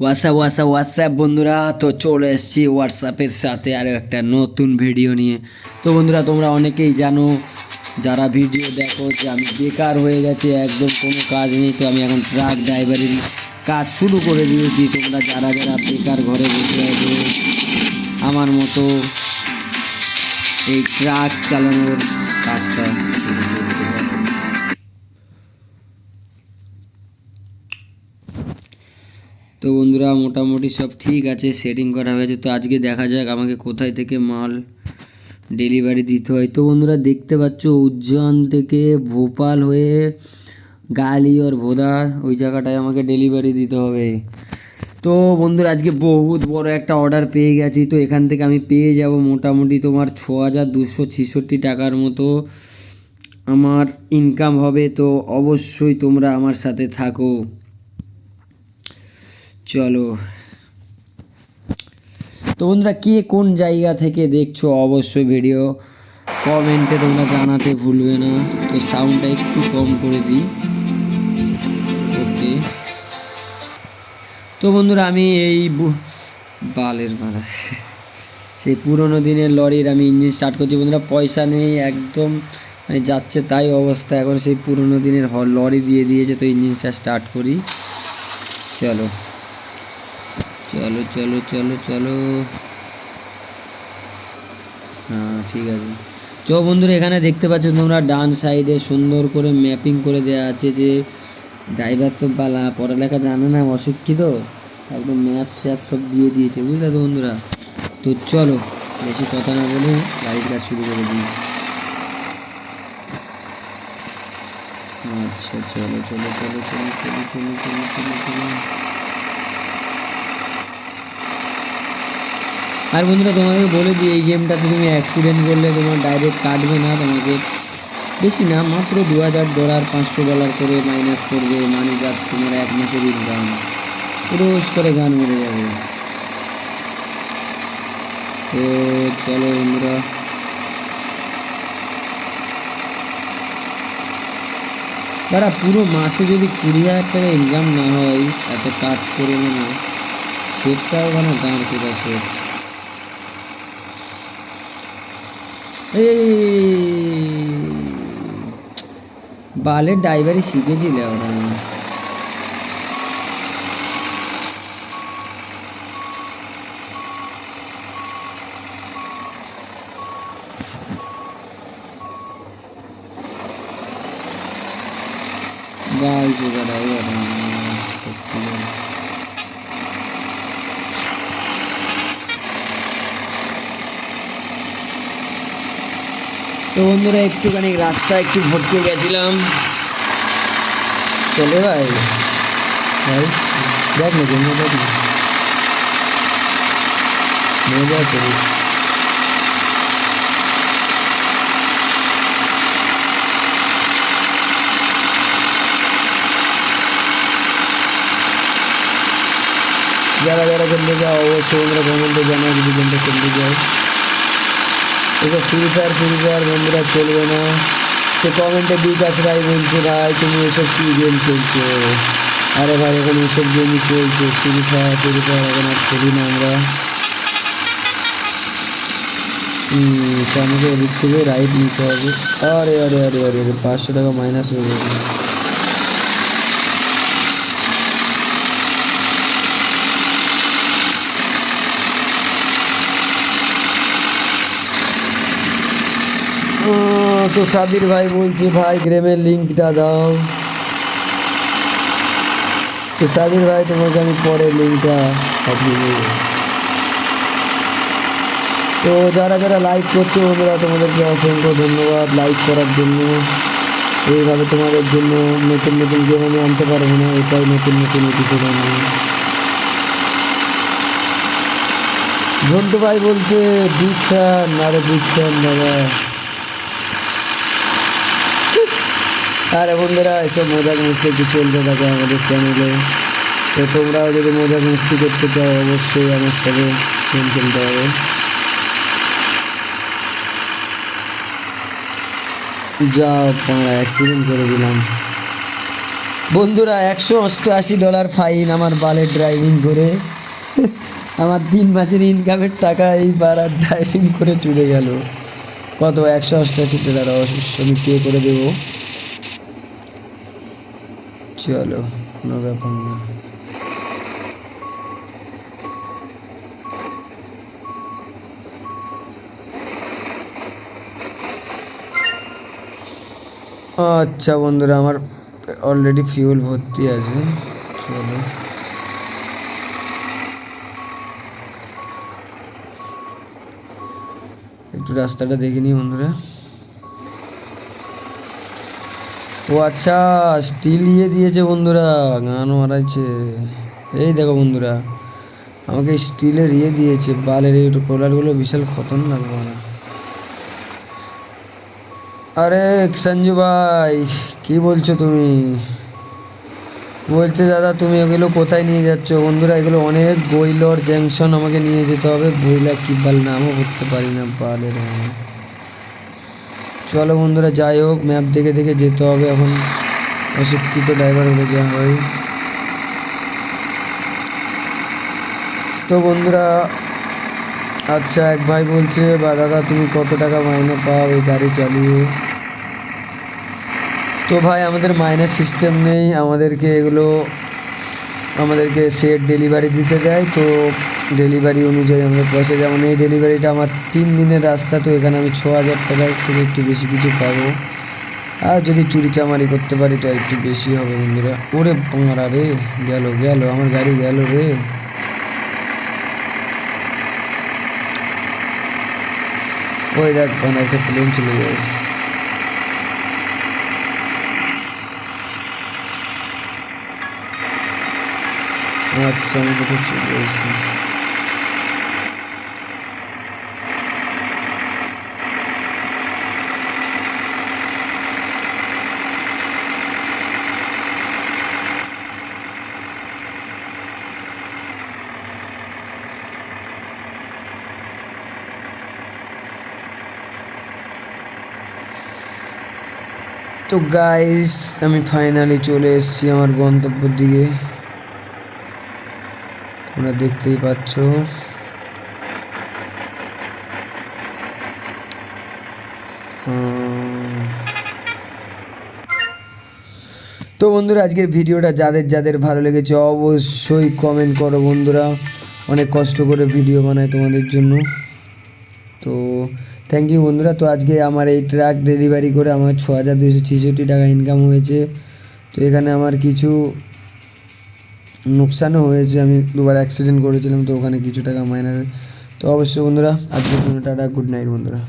WhatsApp WhatsApp WhatsApp বন্ধুরা? তো চলে এসেছি হোয়াটসঅ্যাপের সাথে আরও একটা নতুন ভিডিও নিয়ে। তো বন্ধুরা, তোমরা অনেকেই জানো, যারা ভিডিও দেখো যে আমি বেকার হয়ে গেছি, একদম কোনো কাজ নেই, তো আমি এখন ট্রাক ড্রাইভারের কাজ শুরু করে দিয়েছি। তোমরা যারা যারা বেকার ঘরে বসে আছো, আমার মতো এই ট্রাক চালানোর কাজটা শুরু তো বন্ধুরা, মোটামুটি সব ঠিক আছে সেটিং করা হয়েছে। তো আজকে দেখা যাক আমাকে কোথায় থেকে মাল ডেলিভারি দিতে হয়। তো বন্ধুরা, দেখতে পাচ্ছ উজ্জয়ন থেকে ভোপাল হয়ে গালিয়র ভোদা ওই জায়গাটায় আমাকে ডেলিভারি দিতে হবে। তো বন্ধুরা, আজকে বহুত বড় একটা অর্ডার পেয়ে গেছি। তো এখান থেকে আমি পেয়ে যাব মোটামুটি তোমার ছ হাজার দুশো ছেষট্টি টাকার মতো আমার ইনকাম হবে। তো অবশ্যই তোমরা আমার সাথে থাকো। চলো। তো বন্ধুরা, কে কোন জায়গা থেকে দেখছ অবশ্যই ভিডিও কমেন্টে তোমরা জানাতে ভুলবে না। তো সাউন্ডটা একটু কম করে দিই। ওকে তো বন্ধুরা, আমি এই বালের মারা সেই পুরোনো দিনের লরির আমি ইঞ্জিন স্টার্ট করছি। বন্ধুরা, পয়সা নেই, একদম মানে যাচ্ছে তাই অবস্থা। এখন সেই পুরোনো দিনের লরি দিয়ে দিয়েছে, তো ইঞ্জিনটা স্টার্ট করি। চলো। চলো চলো চলো চলো। হ্যাঁ ঠিক আছে। চো বন্ধুরা, এখানে দেখতে পাচ্ছ তোমরা ডান সাইডে সুন্দর করে ম্যাপিং করে দেওয়া আছে যে ড্রাইভার তো বালা পড়ালেখা জানে না, অশিক্ষিত। একদম ম্যাথ স্যাথ সব দিয়ে দিয়েছে, বুঝলে তো বন্ধুরা? তো চলো, বেশি কথা না বলে গাড়ির কাজ শুরু করে দিই। আচ্ছা চলো চলো চলো চলো চলো চলো চলো চলো চলো। আর বন্ধুরা, তোমাকে বলে দিই, এই গেমটাতে তুমি অ্যাক্সিডেন্ট করলে তোমার ডাইরেক্ট কাটবে না, তোমাকে বেশি না, মাত্র দু হাজার ডলার পাঁচশো ডলার করে মাইনাস করবে মানে যাক, তোমার এক মাসের ইনকাম রোজ করে গান মেরে যাবে। তো চলো বন্ধুরা। দাদা পুরো মাসে যদি কুড়ি হাজার টাকা ইনকাম না হয়, এত কাজ করে না সেটটাও ওখানে দাঁড় চোদা সেট এই বালের ড্রাইভারই শিখেছিলে ওরা। বাল চোদা ড্রাইভার সত্যি বলে। তো বন্ধুরা, একটুখানি রাস্তা একটু ভটকে গেছিলাম। চলে ভাই। ভাই, দেখ না কেমন দেখ না। মজা আছে। রে। যারা যারা খেলতে যাও, অবশ্যই বন্ধুরা কমেন্টে জানাও যদি গেমটা খেলতে যাও। এসব ফ্রি ফায়ার ফ্রি ফায়ার বন্ধুরা চলবে না। তো কমেন্টে বিকাশ রায় বলছে, ভাই, তুমি এসব কী গেম খেলছো? আরে ভাই, এখন এসব গেমই চলছে। ফ্রি ফায়ার ফ্রি ফায়ার এখন আর খেলি না আমরা। তো আমাকে এদিক থেকে রাইড নিতে হবে। আরে আরে আরে আরে, পাঁচশো টাকা মাইনাস হয়ে গেছে। তো সাবির ভাই বলছে, ভাই গেমের লিঙ্কটা দাও। তো সাবির ভাই, তোমাকে আমি পরে লিঙ্কটা পাঠিয়ে তো যারা যারা লাইক করছ, বন্ধুরা, তোমাদেরকে অসংখ্য ধন্যবাদ লাইক করার জন্য। এইভাবে তোমাদের জন্য নতুন নতুন গেম আমি আনতে পারব না, এটাই নতুন নতুন এপিসোড আনব ঝন্টু ভাই বলছে বিগ ফ্যান আরে বিগ ফ্যান দাদা আরে বন্ধুরা, এসব মজাক মস্তি একটু চলতে থাকে আমাদের চ্যানেলে তো তোমরাও যদি মজাক মস্তি করতে চাও, অবশ্যই আমার সাথে গেম খেলতে হবে। যা পাড়া অ্যাক্সিডেন্ট করে দিলাম। বন্ধুরা, একশো অষ্টআশি ডলার ফাইন আমার বালে ড্রাইভিং করে। আমার তিন মাসের ইনকামের টাকা এই আর ড্রাইভিং করে চলে গেল। কত একশো অষ্টআশি ডলার অবশ্য আমি পে করে দেবো। চলো কোনো ব্যাপার না। আচ্ছা বন্ধুরা, আমার অলরেডি ফিউল ভর্তি আছে। চলো। একটু রাস্তাটা দেখে নিই বন্ধুরা। ও আচ্ছা স্টিল ইয়ে দিয়েছে বন্ধুরা, গান মারাইছে। এই দেখো বন্ধুরা, আমাকে স্টিলের ইয়ে দিয়েছে, বালের এই কোলারগুলো বিশাল খতরনাক বানা আরে সঞ্জু ভাই, কি বলছো তুমি? বলছে, দাদা, তুমি এগুলো কোথায় নিয়ে যাচ্ছ? বন্ধুরা, এগুলো অনেক বইলর জ্যাংশন আমাকে নিয়ে যেতে হবে বইলা কি বাল নামও করতে পারি না, বালের আমি। চলো বন্ধুরা, যাই হোক ম্যাপ দেখে দেখে যেতে হবে এখন। অশিক্ষিত ড্রাইভার হলে যা হয় তো বন্ধুরা আচ্ছা এক ভাই বলছে, বা দাদা, তুমি কত টাকা মাইনে পাও এই গাড়ি চালিয়ে? তো ভাই, আমাদের মাইনের সিস্টেম নেই। আমাদেরকে এগুলো, আমাদেরকে সেট ডেলিভারি দিতে দেয়। তো ডেলিভারি অনুযায়ী আমাদের পয়সা যেমন এই ডেলিভারিটা আমার তিন দিনের রাস্তা, তো এখানে আমি ছ হাজার টাকা থেকে একটু বেশি কিছু পাবো। আর যদি চুরি চামারি করতে পারি, তো একটু বেশি হবে বন্ধুরা। ওরে পাঁড়া রে, গেল গেল, আমার গাড়ি গেল রে। ওই দেখ একটা প্লেন চলে যায়। আচ্ছা আমি কোথাও চলে এসেছি? তো গাইস আমি ফাইনালি চলে এসেছি আমার গন্তব্যের দিকে। তোমরা দেখতেই পাচ্ছ। তো বন্ধুরা, আজকের ভিডিওটা যাদের যাদের ভালো লেগেছে অবশ্যই কমেন্ট করো বন্ধুরা। অনেক কষ্ট করে ভিডিও বানায় তোমাদের জন্য। তো থ্যাংক ইউ বন্ধুরা। তো আজকে আমার এই ট্রাক ডেলিভারি করে আমার ছ হাজার দুশো ছেষট্টি টাকা ইনকাম হয়েছে। তো এখানে আমার কিছু নোকসানও হয়েছে। আমি দুবার অ্যাক্সিডেন্ট করেছিলাম, তো ওখানে কিছু টাকা মাইনার তো অবশ্যই বন্ধুরা আজকে টাটা গুড নাইট বন্ধুরা।